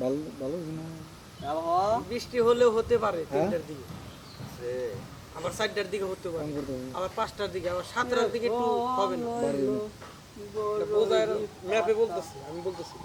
ভালো ভালো আবহাওয়া বৃষ্টি হলেও হতে পারে হ্যাঁ? তিনটার দিকে। আবার চারটার দিকে হতে পারে। আবার পাঁচটার দিকে আবার সাতটার দিকে একটু হবে না। বাড়ি ম্যাপে বলতেছি আমি বলতেছি।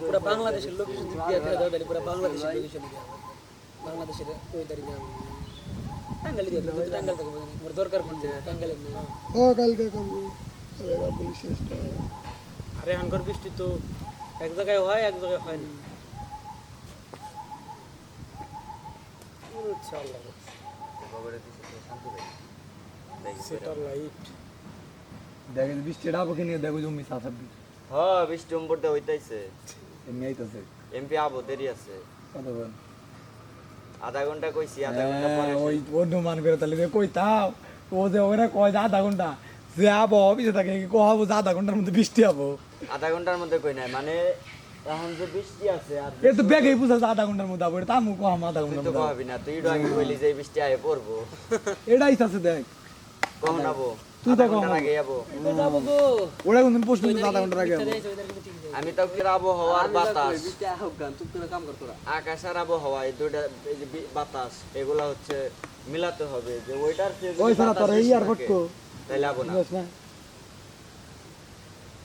পুরো বাংলাদেশের লোকেশন দিয়ে দিয়ে দাও তাহলে পুরো বাংলাদেশের লোকেশন দিয়ে বাংলাদেশের ওয়েদার দিয়ে হবে। দিয়ে দাও টাঙ্গাইল থেকে বোঝেনি দরকার পড়ছে টাঙ্গাইলে ও কালকে কালকে। পুলিশ আর এখানকার বৃষ্টি তো এক জায়গায় হয় এক জায়গায় হয় না। বৃষ্টি ডাবো কিনে দেখো জমি সাসাবি হ্যাঁ বৃষ্টি উম্বরতে হইতাইছে। এমনি আইতাছে। এমপি আবো দেরি আছে। কত বল? আধা ঘণ্টা কইছি আধা ঘণ্টা পরে ওই অনুমান করে তাহলে যে ও যে ওরা কয় যে আধা ঘণ্টা যে আবো অফিসে থাকে কহাবো যে আধা ঘণ্টার মধ্যে বৃষ্টি আবো আধা ঘণ্টার মধ্যে কই নাই মানে এখন যে বৃষ্টি আছে আর এ তো ব্যাগেই বুঝা আধা ঘণ্টার মধ্যে আবো এটা তামু কহাম আধা তুই ঘণ্টার তো মধ্যে। কবি না তুই আগে কইলি যে বৃষ্টি আয়ে পড়ব। এটা আইতাছে দেখ। কখন আবো? তুই আধা তো কম। আগে যাব যাব গো। ওরা কোনদিন প্রশ্ন করছে আধা ঘণ্টার আগে আমি তো কি আবহাওয়ার বাতাস। কাম কর তোরা। আকাশ আর আবহাওয়া এই দুইটা এই যে বাতাস এগুলা হচ্ছে মিলাতে হবে যে ওইটার চেয়ে ওই বাতাস তোর এই আর থাকে, তাইলে আবো না বুঝছ না ওই ওর গাড়িটা ভিজবো তুই আই ভাই তো গাড়ি তুলে আমার দশ ঘণ্টা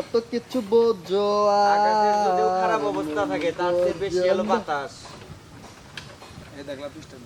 এত কিছু বোঝো খারাপ অবস্থা থাকে তার চেয়ে বেশি হলো বাতাস। এই দেখলা পৃষ্ঠা